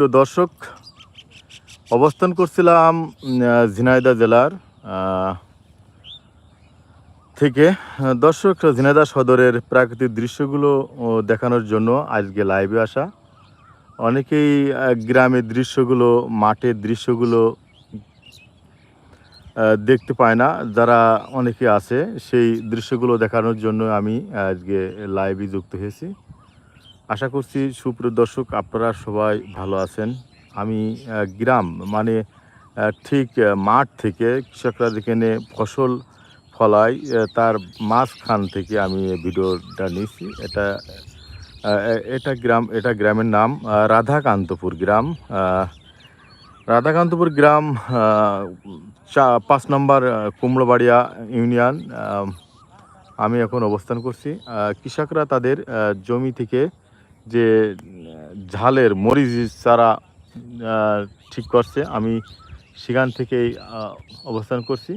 প্রিয় দর্শক, অবস্থান করছিলাম ঝিনাইদা জেলার থেকে। দর্শক ঝিনাইদা সদরের প্রাকৃতিক দৃশ্যগুলো দেখানোর জন্য আজকে লাইভে আসা। অনেকেই গ্রামের দৃশ্যগুলো, মাঠের দৃশ্যগুলো দেখতে পায় না। যারা অনেকে আছে, সেই দৃশ্যগুলো দেখানোর জন্য আমি আজকে লাইভে যুক্ত হয়েছি। আশা করছি সুপ্রিয় দর্শক আপনারা সবাই ভালো আছেন। আমি গ্রাম মানে ঠিক মাঠ থেকে কৃষকরা যেখানে ফসল আহ, তার মাঝখান থেকে আমি ভিডিওটা নিয়েছি। এটা এটা গ্রাম এটা গ্রামের নাম রাধাকান্তপুর গ্রাম। রাধাকান্তপুর গ্রাম চা পাঁচ নম্বর কুমড়োবাড়িয়া ইউনিয়ন আমি এখন অবস্থান করছি। কৃষকরা তাদের জমি থেকে যে, ঝালের মরিচ চারা ঠিক করছে। আমি সেখান থেকেই অবস্থান করছি।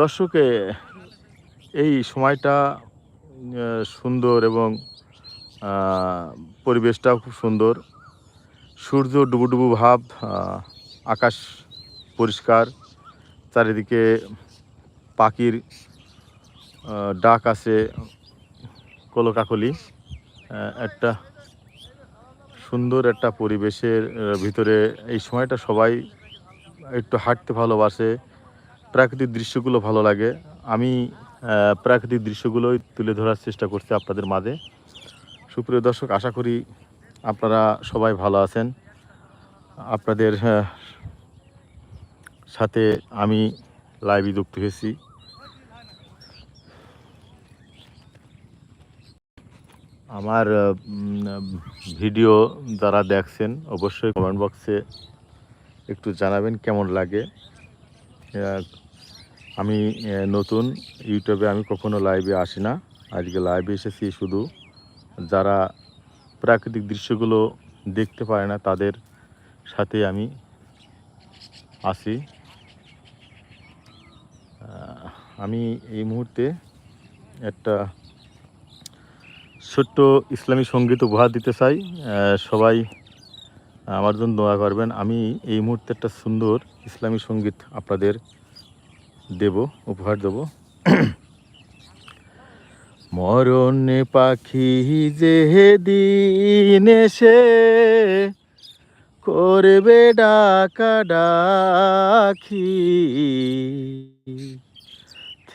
দর্শকে, এই সময়টা সুন্দর এবং পরিবেশটাও খুব সুন্দর। সূর্য ডুবুডুবু ভাব আকাশ পরিষ্কার, চারিদিকে পাখির ডাক আছে কলকাকলি একটা সুন্দর একটা পরিবেশের ভিতরে এই সময়টা সবাই একটু হাঁটতে ভালোবাসে, প্রাকৃতিক দৃশ্যগুলো ভালো লাগে। আমি প্রাকৃতিক দৃশ্যগুলোই তুলে ধরার চেষ্টা করছি আপনাদের মাঝে। সুপ্রিয় দর্শক, আশা করি আপনারা সবাই ভালো আছেন। আপনাদের সাথে আমি লাইভে যুক্ত হয়েছি। আমার ভিডিও যারা দেখছেন, অবশ্যই কমেন্ট বক্সে একটু জানাবেন কেমন লাগে। আমি নতুন ইউটিউবে আমি কখনো লাইভে আসি না। আজকে লাইভে এসেছি শুধু যারা প্রাকৃতিক দৃশ্যগুলো দেখতে পারে না, তাদের সাথে আমি আসি আমি এই মুহূর্তে একটা ছোট্ট ইসলামী সংগীত উপহার দিতে চাই। সবাই আমার জন্য দোয়া করবেন। আমি এই মুহূর্তে একটা সুন্দর ইসলামী সংগীত আপনাদের দেব, উপহার দেব। মরণ পাখি যে দিন এসে করবে ডাকা ডাকি।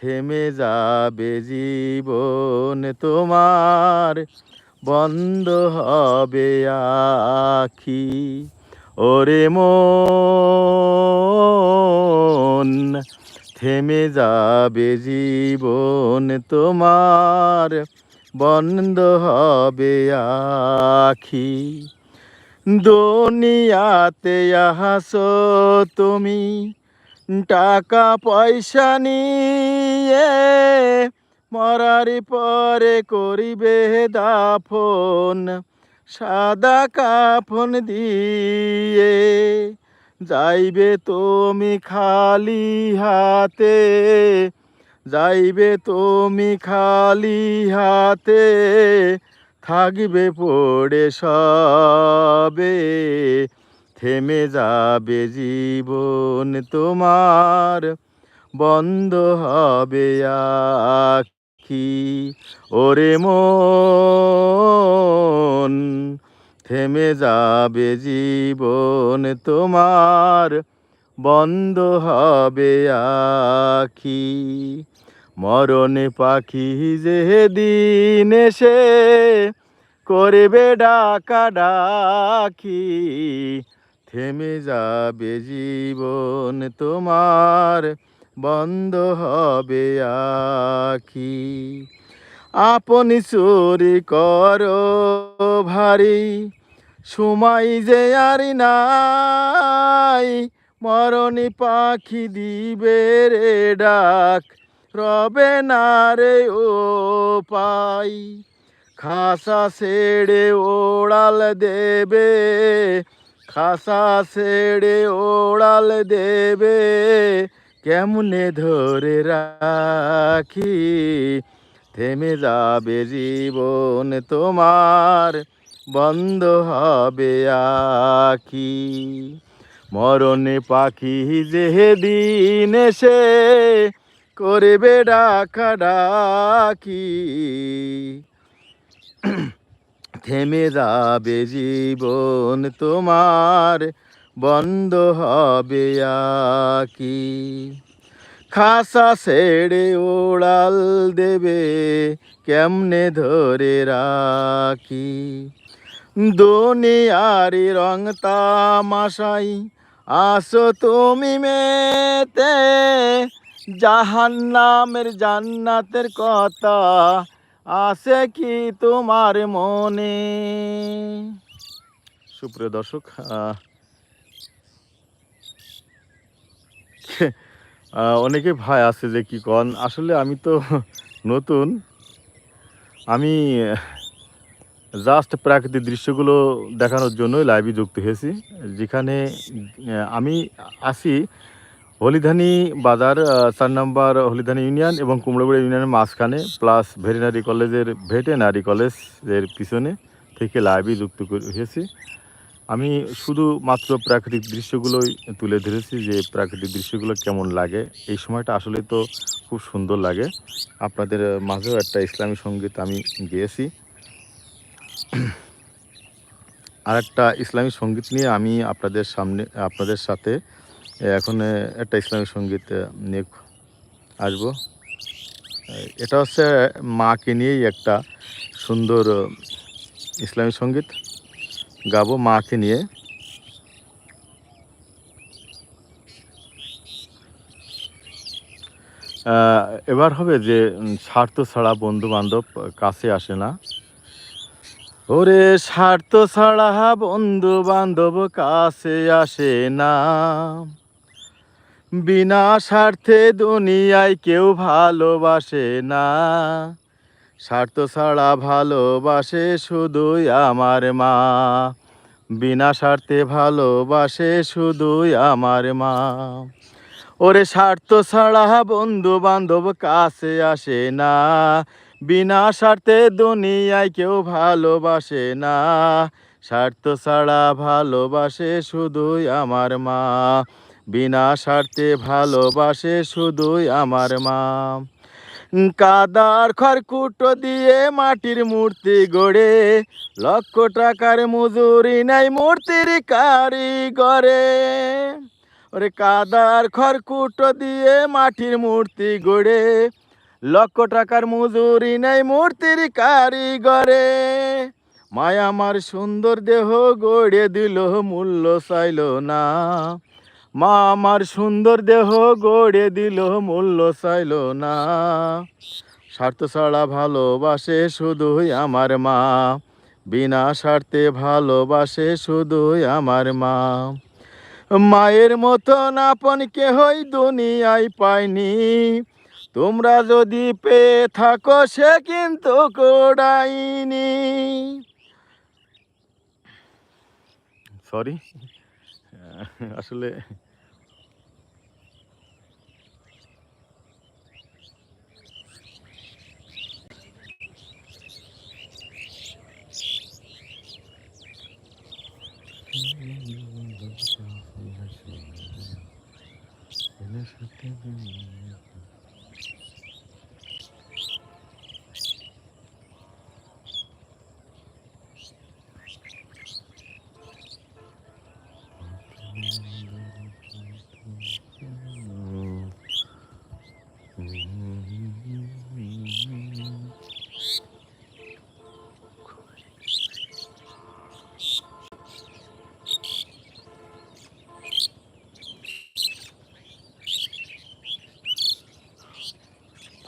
থেমে যাবে জীবন তোমার। বন্ধ হবে আখি। ওরে মন, থেমে যাবে জীবন তোমার। বন্ধ হবে আখি। দুনিয়াতে আহাসো তুমি, টাকা পয়সা নিয়ে মরার পরে করিবে দাফন, সাদা কাফন দিয়ে। যাইবে তুমি খালি হাতে, যাইবে তুমি খালি হাতে, থাকবে পড়ে সবে, থেমে যাবে জীবন তোমার। বন্ধ হবে আখি। ওরে মন, থেমে যাবে জীবন তোমার। বন্ধ হবে আখি। মরণে পাখি যে দিন এসে করবে ডাকা ডাকি। থেমে যাবে জীবন তোমার। বন্ধ হবে আখি। আপনি চুরি কর ভারী। সময় যে আর নাই, মরণি পাখি দিবে রে ডাক। রবে না রে ও পাই। খাসা ছেড়ে ওড়াল দেবে, খাসা ছেড়ে ওড়াল দেবে। কেমনে ধরে রাখি? থেমে যাবে জীবন তোমার, বন্ধ হবে আখি। মরণে পাখি যে দিন এসে করবে ডাকা ডাকি। থেমে যাবে জীবন তোমার বন্ধ হবে আকি। খাসা ছেড়ে ওড়াল দেবে, কেমনে ধরে রাখি? দুনিয়ারি রং তামাশাই, আসো তুমি মেতে। জাহান নামের জান্নাতের কথা আছে কি তোমার মনে? সুপ্রিয় দর্শক অনেকে ভাই আছে যে কি কন? আসলে আমি তো নতুন। আমি জাস্ট প্রাকৃতিক দৃশ্যগুলো দেখানোর জন্যই লাইভে যুক্ত হয়েছি, যেখানে আমি আসি হলিধানি বাজার চার নম্বর হলিধানি ইউনিয়ন এবং কুমড়োবাড়ি ইউনিয়নের মাঝখানে প্লাস ভেটেনারি কলেজের ভেটেনারি কলেজের পিছনে থেকে লাইভে যুক্ত হয়েছি। আমি শুধু মাত্র প্রাকৃতিক দৃশ্যগুলোই তুলে ধরেছি যে প্রাকৃতিক দৃশ্যগুলো কেমন লাগে। এই সময়টা আসলে তো খুব সুন্দর লাগে। আপনাদের মাঝেও একটা ইসলামী সংগীত আমি গেয়েছি। আর একটা ইসলামী সংগীত নিয়ে আমি আপনাদের সামনে, আপনাদের সাথে এখন একটা ইসলামী সংগীত নিয়ে আসব। এটা হচ্ছে মাকে নিয়েই একটা সুন্দর ইসলামী সংগীত। গাবো মাকে নিয়ে। এবার হবে যে স্বার্থ ছাড়া বন্ধু বান্ধব কাছে আসে না। ওরে স্বার্থ ছাড়া বন্ধু বান্ধব কাছে আসে না। বিনা স্বার্থে দুনিয়ায় কেউ ভালোবাসে না। স্বার্থ ছাড়া ভালোবাসে শুধুই আমার মা। বিনা স্বার্থে ভালোবাসে শুধুই আমার মা। ওরে স্বার্থ ছাড়া বন্ধু বান্ধব কাছে আসে না। বিনা স্বার্থে দুনিয়ায় কেউ ভালোবাসে না। স্বার্থ ছাড়া ভালোবাসে শুধুই আমার মা। বিনা স্বার্থে ভালোবাসে শুধুই আমার মা। কাদার খড়কুটো দিয়ে মাটির মূর্তি গড়ে, লক্ষ টাকার মজুরি নাই মূর্তির কারিগরে। ওরে কাদার খড়কুটো দিয়ে মাটির মূর্তি গড়ে, লক্ষ টাকার মজুরি নাই মূর্তির কারিগরে। মায়া আমার সুন্দর দেহ গড়ে দিল, মূল্য চাইল না। মা আমার সুন্দর দেহ গড়ে দিল, মূল্য চাইল না। স্বার্থ ছাড়া ভালোবাসে শুধুই আমার মা। বিনা স্বার্থে ভালোবাসে শুধুই আমার মা। মায়ের মতন আপন কেহই দুনিয়ায় পাইনি তোমরা যদি পেয়ে থাকো, সে কিন্তু কোড়াইনি সরি আসলে Mm-hmm.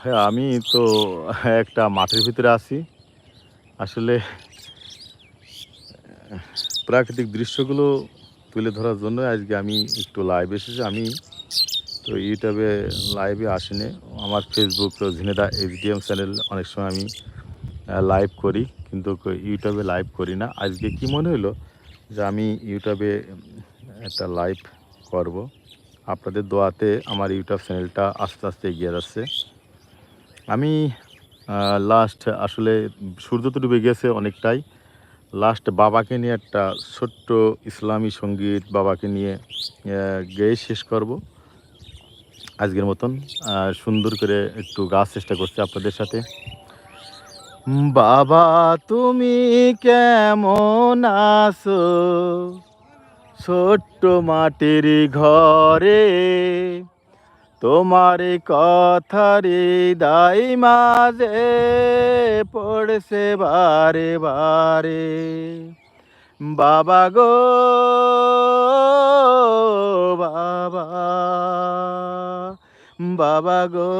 হ্যাঁ আমি তো একটা মাঠের ভিতরে আছি। আসলে, প্রাকৃতিক দৃশ্যগুলো তুলে ধরার জন্য আজকে আমি একটু লাইভ এসেছি। আমি তো ইউটিউবে লাইভে আসিনি। আমার ফেসবুক ঝিনেদা এইচডিএম চ্যানেল অনেক সময় আমি লাইভ করি, কিন্তু ইউটিউবে লাইভ করি না। আজকে কি মনে হলো যে আমি ইউটিউবে একটা লাইভ করব? আপনাদের দোয়াতে আমার ইউটিউব চ্যানেলটা আস্তে আস্তে এগিয়ে যাচ্ছে। আমি লাস্ট আসলে সূর্য তো ডুবে গেছে অনেকটাই। লাস্ট বাবাকে নিয়ে একটা ছোট্ট ইসলামী সংগীত বাবাকে নিয়ে গেয়ে শেষ করব। আজকের মতন সুন্দর করে একটু গাওয়ার চেষ্টা করছি আপনাদের সাথে। বাবা, তুমি কেমন আছো? ছোট্ট মাটির ঘরে তোমার কথার দাই মাঝে পড়ছে বারে বারে। বাবা গো, বাবা বাবা গো,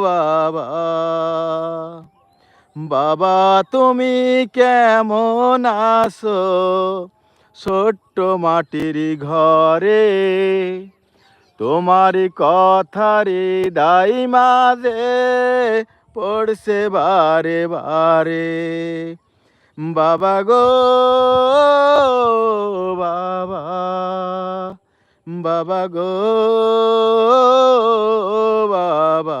বাবা বাবা, তুমি কেমন আছো? ছোট্ট মাটির ঘরে, তোমার কথারে দাই মাঝে পড়ছে বারে বারে। বাবা গো, বাবা বাবা গো, বাবা।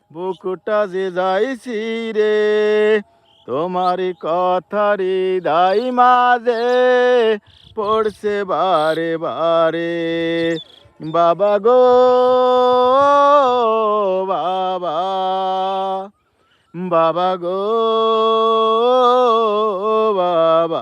বুকটা যে যাইছি রে তোমার কথারি দাই মাঝে পড়ছে বারে বারে। বাবা গো, বাবা বাবা গো, বাবা।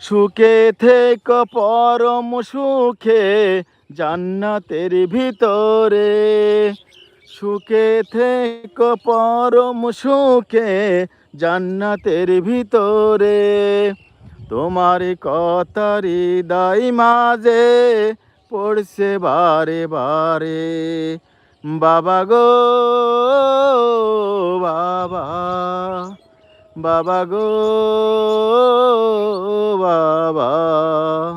সুখে থেক, পরম সুখে, জান্নাতের ভিতরে। সুখে থেক, পরম সুখে, জান্নাতের ভিতরে। তোমার কথারি দাই মাঝে পড়ছে বারে বারে। বাবা গো, বাবা। বাবা গো বাবা।